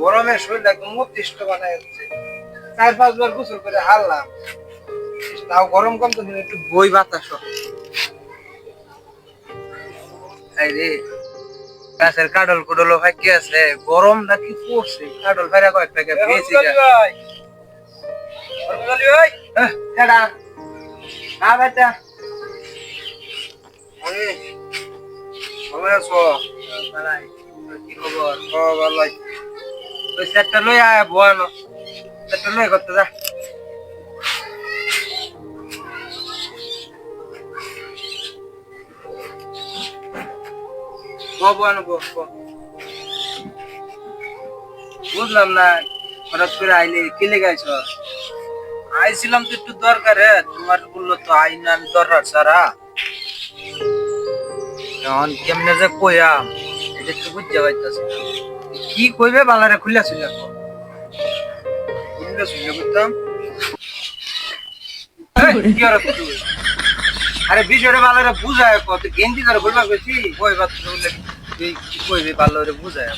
গরমে শরীর একদম বানায় যাচ্ছে চার পাঁচবার গোসল করে হারলাম তাও গরম কম তো একটু বই বাতাস রে গাছের কাডল কুডল ফাঁকি আছে। গরম নাকি পড়ছে। কাডল ফেরা কয়েক প্যাকেট পেয়েছি কেডা না বেটা। ভালো আছো? কি লই আয় বয়ানো সেটটা বুঝলাম না, হঠাৎ করে আইলে কি লেগাইছ আইছিলাম তো একটু দরকারে, তোমার বলল তো আইন আমি দরকার, সারা। এখন কেমনে যে কইয়াম এটা তো বুঝতে কি কইবে বালারে খুলে ছিল খুলে শুনলে বুঝতাম আর বালারে বুঝায় কত করে বলবা বেশি কইবা তো বলে কি কইবে বালারে বুঝায়?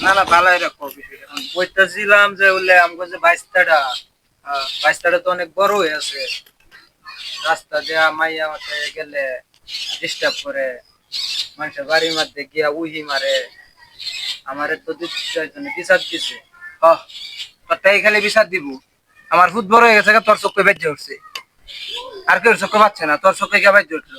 না। না বালারে কইতাছিলাম যে বলে আমগো যে বাইশটাটা বাইশটাটা তো অনেক বড় হয়ে আছে। রাস্তা দেয়া মাইয়া মাথায় গেলে ডিস্টার্ব করে। মানুষের বাড়ির মধ্যে গিয়া উহি মারে আমারে তো বিচার দিছে। তাই খালি বিচার দিব। আমার ফুট বড় হয়ে গেছে তোর চোখে বেঁচে উঠছে। আর কেউ চোখে পাচ্ছে না তোর চোখে কে বেঁচে উঠল।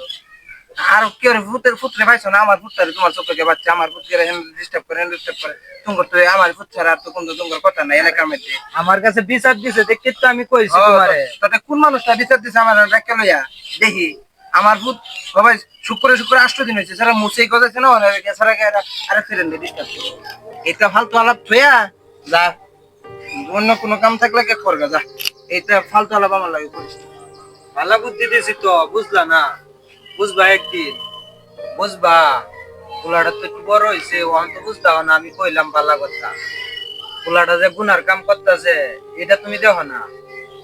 আর কেউ ফুটের ফুটরে পাইছো না আমার ফুটরে তোমার চোখে কে বাচ্চা আমার ফুট গেলে ডিস্টার্ব করে ডিস্টার্ব করে। তোমার তো আমার ফুট ছাড়া আর তো কোনো তোমার কথা নাই এলাকার মধ্যে। আমার কাছে বিচার দিছে দেখি তো আমি কইছি তোমারে। তাতে কোন মানুষটা বিচার দিছে আমার ব্যাখ্যা লইয়া? দেখি। আমার ভূত সবাই শুক্র শুক্র আষ্ট দিন হয়েছে। সারা মুসেই কথা সারা আরেক ফিরেন ডিস্টার্ব এটা ফালতু আলাপ থইয়া যা অন্য কোনো কাম থাকলে কে করবে? যা এটা ফালতু আলাপ আমার লাগে করিস ভালো বুদ্ধি দিছি তো বুঝলা না? বুঝবা একদিন। বুঝবা। পোলাটা তো একটু বড় হয়েছে ওখান তো বুঝতে না আমি কইলাম ভালো কথা। পোলাটা যে গুনার কাম করতেছে এটা তুমি দেখো না।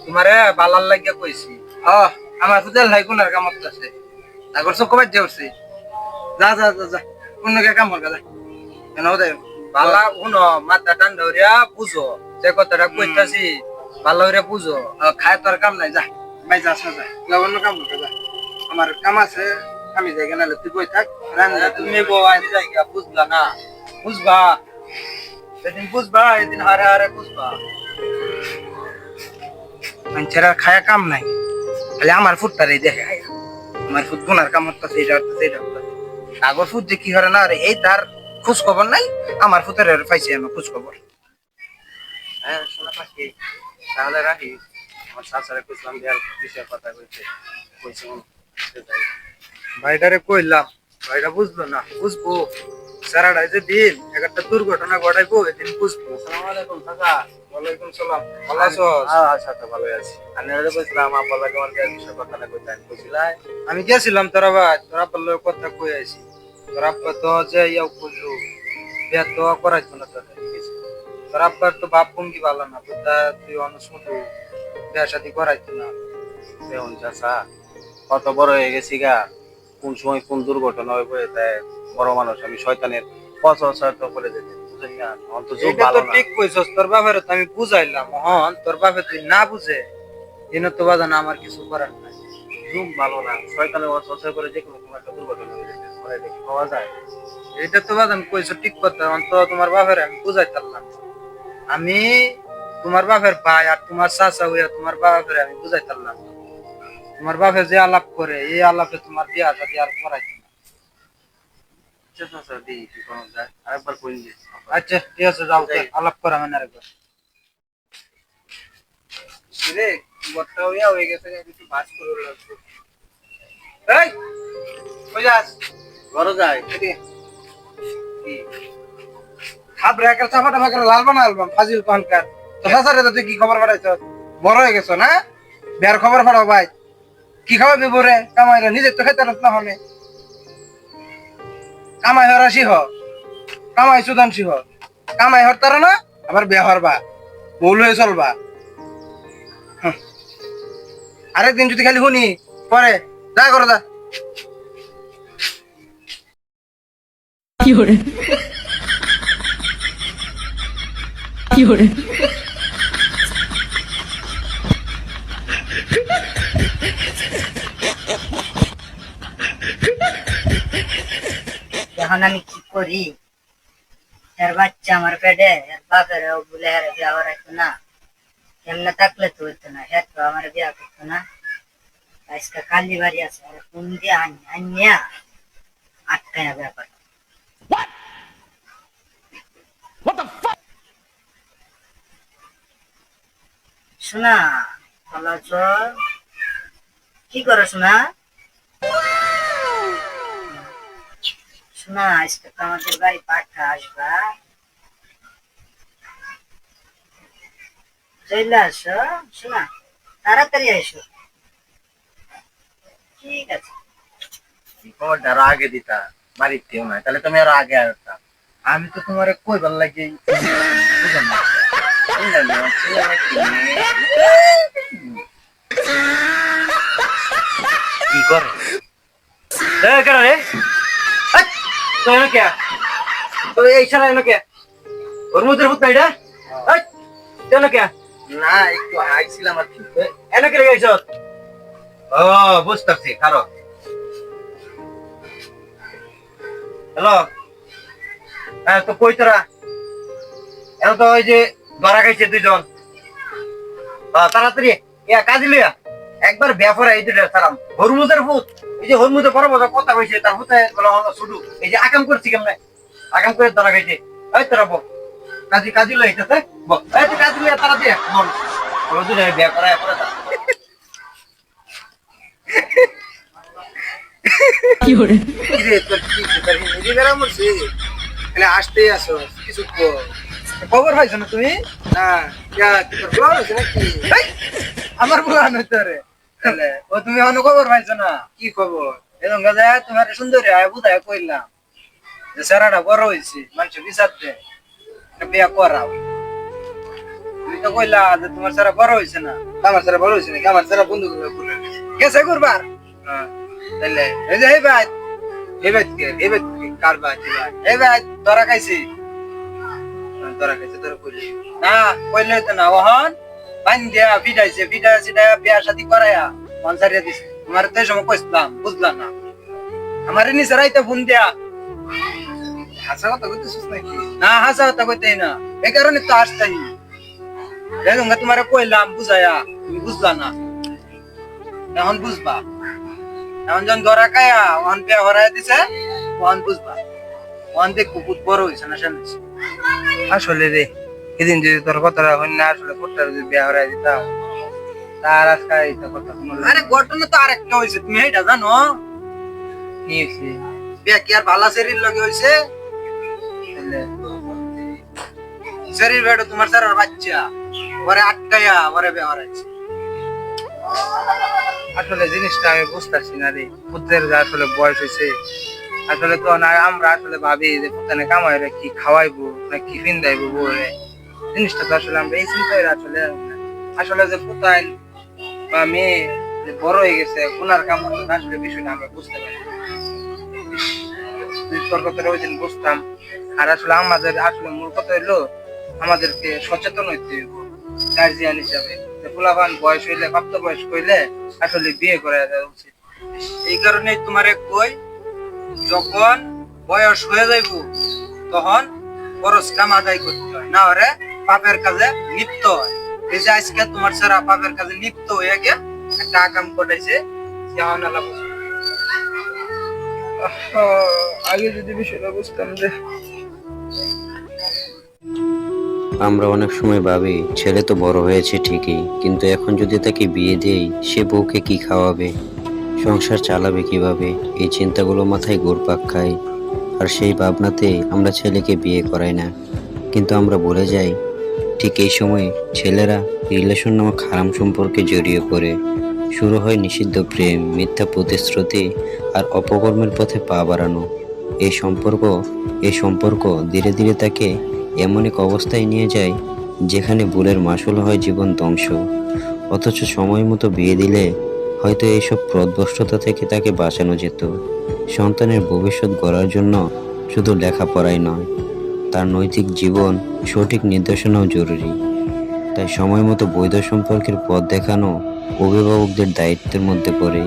তোমারে বালার লাগিয়া কইছি। আহ আমার ফুতেল ভাই কোনার কাম করতেছে তারপর চোখ বাদ যাচ্ছে যা যা যা যা অন্য কে কাম করগা যা। কেন ওদের বালা শুনো মাথা ঠান্ডা হইয়া বুঝো যে কথাটা কইতাছি ভালো হইয়া বুঝো। খায় তোর কাম নাই যা ভাই না যা। যা অন্য কাম করগা যা। আমার কাম আছে আমি যাই গেলে তুই বই থাক। রান্না তুমি বউ আইনি জায়গা বুঝলা না? বুঝবা? সেদিন বুঝবা এদিন হারে হারে বুঝবা। মানুষের আর খায়া কাম নাই। খালি আমার ফুটটারে দেখে আমার ফুট গুনার কাম হচ্ছে এটা হচ্ছে এটা হচ্ছে আগর ফুট যে কি করে না রে এই তার খোঁজ খবর নাই আমার ফুটের পাইছে আমার খোঁজ খবর হ্যাঁ শোনা পাখি তাহলে রাখি। আমার শাশুড়ি কইছিলাম দেয়ার বিষয়ে কথা কইছে? কইছে ভাইটারে কইলাম ভাইটা বুঝলো না বুঝব। সারাটাই যে দিন একটা দুর্ঘটনা ঘটাইবো এদিন বুঝব। আসসালামু আলাইকুম কাকা। ওয়ালাইকুম সালাম। ভালো আছো? হ্যাঁ আচ্ছা তো আছি। আমি ওরে কইছিলাম আব্বালা কেমন দেয়ার বিষয়ে কথা না কইতে আমি কইছিলাই আমি গেছিলাম তোরা ভাই তোরা বলল কথা কই আইছি তোরা আব্বা তো যে ইয়াও করল বিয়া তো করাইতো না তোরা তোর আব্বার তো বাপ ভঙ্গি ভালো না বুঝা তুই অনুষ্মত বিয়া শাদি করাইতো না। কত বড় হয়ে গেছি গা। কোন সময় কোন দুর্ঘটনা হয়ে পড়ে তাই বড় মানুষ আমি শয়তানের পথ অসহায়তা করে যেতে ঠিক কইছস তোর বাপের তো আমি বুঝাইলাম হন তোর বাপে তুই না বুঝে এনে তো বাজান আমার কিছু করার নাই। যুগ ভালো না শয়তানের পথ অসহায় করে যে কোনো একটা দুর্ঘটনা হয়ে যেতে পাওয়া যায়। এটা তো বাজান কইছো ঠিক কথা তোমার বাপের আমি বুঝাইতাম আমি তোমার বাপের ভাই আর তোমার চাচা হইয়া তোমার বাপের আমি বুঝাইতাম না। তোমার বাপে যে আলাপ করে এই আলাপে তোমার বিয়া শাদি আর করাইতো না। আচ্ছা দিই কি করা যায়? আরেকবার কইন দিই আচ্ছা ঠিক আছে যাও আলাপ করা মানে আরেকবার। রে বটটা হইয়া হয়ে গেছে একটু ভাজ করে লাগবে এই কই যাস? বড় যায় এদিকে। কি চাপাটা ফাঁকা লাল বানা আলবাম ফাজিল পানকার। তো সাসারে তুই কি খবর পাঠাইছ বড় হয়ে গেছো না? বিয়ার খবর পাঠাও ভাই। কি খাবে বরে কামাই নিজের তো খেতে রত না হলে কামাই হরা সিংহ কামাই সুদান সিংহ কামাই হরতার না আবার বে। হরবা বউল হয়ে চলবা আরেকদিন যদি খালি শুনি পরে যা করো যা। কি হরে কি হরে এখন আমি কি করি? এর বাচ্চা আমার পেটে এর বাপের বলে হেরে বিয়া করাইতো না। এমনি থাকলে তো হইতো না হ্যাঁ তো আমার বিয়া করতো না। আজকে কালি বাড়ি আছে আর কোন দিয়ে আনি আনিয়া আটকায় বিয়া করতো শোনা ভালো আছো? কি করো শোনা শোনা আজকে তো আমাদের বাড়ি পাঠা আসবা চলে আসো শোনা তাড়াতাড়ি এসো ঠিক আছে খবরটা আগে দিতা বাড়ির নাই তাহলে তুমি আরও আগে আসতাম আমি তো তোমার কই ভালো লাগে? কি করে রে তো এনে কে? তো এই ছাড়া এনে কে? ওর মধ্যে ভূত নাই রে এই, কে? না একটু আইছিলাম আর কি। এ, কে রেখে আইছ ও বুঝতেছি কারও হ্যালো? হ্যাঁ তো কই তোরা? এখন তো ওই যে ধরা দুইজন। তাড়াতাড়ি ইয়া কাজে লইয়া। একবার ব্যাপারে এই দুটা সারাম হরমুজের ভূত। এই যে হরমুজের বড় বড় কথা কইছে তার ভূতে বলা হলো শুধু। এই যে আকাম করছি কেমনে? আকাম করে ধরা খাইছে। এই তোরা বল। কাজী কাজী লইতেছে বল। এই তুই কাজী লইয়া তারা দিয়ে বল। বলো দুটা বিয়া করা পরে 有人，কিরে? তোর কি তোর হিন্দি বেড়া মরছি এখানে আসতেই আসো কিছু কর। খবর পাইছো না তুমি? না। কি তোর হয়েছে নাকি? হেই, আমার নয় রে ও তুমি অন্য খবর পাইছো না? কি খবর? এরকম গাজা তোমার সুন্দরী আয় বুঝায় কইলাম। যে সারাটা বড় হয়েছে মানুষ বিচারতে বিয়া করাও। তুমি তো কইলা যে তোমার সারা বড় হয়েছে না। আমার সারা বড় হয়েছে নাকি? আমার সারা বন্ধু গেছে করবার তাহলে এই যে এই ভাই এই ভাই এই ভাই? কার ভাই এই ভাই তোরা খাইছি। হ্যাঁ, তোরা খাইছে তোরা কইলি না কইলে তো না। ওহন বান দিয়া ফিটাইছে ফিটাইছে এটা বিয়া শাদি করায়া মনসারিয়া দিছে। তোমার তো সময় কইছিলাম, বুঝলাম না। আমার নিচে রাইতে ফোন দিয়া। হাসা কথা কইতেছিস নাকি? না, হাসা কথা কইতেই না। এই কারণে তো আসতাই দেখুন তোমার কইলাম, বুঝায়া। তুমি বুঝলা না। এখন বুঝবা। এখন যখন ধরা খায়া ওখান বিয়া হরাই দিছে ওখান বুঝবা। ওখান দেখ কুকুর বড় হয়েছে না আসলে রে সেদিন যদি তোর কথাটা হইন না আসলে কোটটা যদি বিয়া হরাই দিতাম তার আজকে এইটা কথা শুনলাম আরে ঘটনা তো আরেকটা হয়েছে তুমি এটা জানো? কি হয়েছে বিয়া কি আর ভালা শরীর লগে হয়েছে শরীর বেড়ে তোমার স্যার বাচ্চা ওরে আটকায়া ওরে বিয়া হরাইছে আসলে জিনিসটা আমি বুঝতেছি না রে পুত্রের যে আসলে বয়স হয়েছে আসলে তো না আমরা আসলে ভাবি যে পুতানে কামাই রে কি খাওয়াইবো না কি ফিন্দাইবো বউরে। জিনিসটা তো এই চিন্তায় আসলে আসলে যে বা মেয়ে বড় হয়ে গেছে বুঝতাম। আর আসলে আমাদের আসলে মূল কথা আমাদেরকে সচেতন হইতে হইব। গার্জিয়ান হিসাবে। পোলাপান বয়স হইলে প্রাপ্ত বয়স হইলে আসলে বিয়ে করা উচিত। এই কারণে তোমারে কই, যখন বয়স হয়ে যাইব, তখন খরচ কাম আদায় করতে হয়। না হলে পাপের কাজে লিপ্ত হয়। এই যে আজকে তোমার সারা পাপের কাজে লিপ্ত হয়ে গিয়ে একটা আকাম আল্লাহ আগে যদি বিষয়টা বুঝতাম যে আমরা অনেক সময় ভাবি, ছেলে তো বড় হয়েছে ঠিকই, কিন্তু এখন যদি তাকে বিয়ে দেই, সে বউকে কি খাওয়াবে? সংসার চালাবে কীভাবে? এই চিন্তাগুলো মাথায় ঘুরপাক খায়। আর সেই ভাবনাতে আমরা ছেলেকে বিয়ে করাই না। কিন্তু আমরা বলে যাই ঠিক এই সময়ে ছেলেরা রিলেশন নামক হারাম সম্পর্কে জড়িয়ে পড়ে। শুরু হয় নিষিদ্ধ প্রেম, মিথ্যা প্রতিশ্রুতি আর অপকর্মের পথে পা বাড়ানো। এই সম্পর্ক এই সম্পর্ক ধীরে ধীরে তাকে এমন এক অবস্থায় নিয়ে যায় যেখানে ভুলের মাসুল হয় জীবন ধ্বংস। অথচ সময় মতো বিয়ে দিলে হয়তো এইসব প্রদভষ্টতা থেকে তাকে বাঁচানো যেত। সন্তানের ভবিষ্যৎ গড়ার জন্য শুধু লেখাপড়াই নয় তার নৈতিক জীবন, সঠিক নির্দেশনাও জরুরি। তাই সময় মতো বৈধ সম্পর্কের পথ দেখানো অভিভাবকদের দায়িত্বের মধ্যে পড়ে।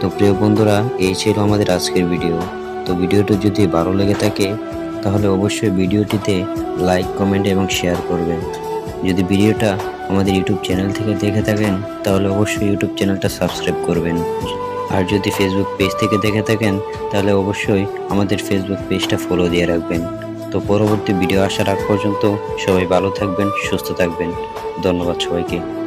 তো প্রিয় বন্ধুরা, এই ছিল আমাদের আজকের ভিডিও। তো ভিডিওটি যদি ভালো লেগে থাকে, তাহলে অবশ্যই ভিডিওটিতে লাইক, কমেন্ট এবং শেয়ার করবেন। যদি ভিডিওটা আমাদের ইউটিউব চ্যানেল থেকে দেখে থাকেন, তাহলে অবশ্যই ইউটিউব চ্যানেলটা সাবস্ক্রাইব করবেন। আর যদি ফেসবুক পেজ থেকে দেখে থাকেন, তাহলে অবশ্যই আমাদের ফেসবুক পেজটা ফলো দিয়ে রাখবেন। তো পরবর্তী ভিডিও আসার আগ পর্যন্ত সবাই ভালো থাকবেন সুস্থ থাকবেন। ধন্যবাদ সবাইকে।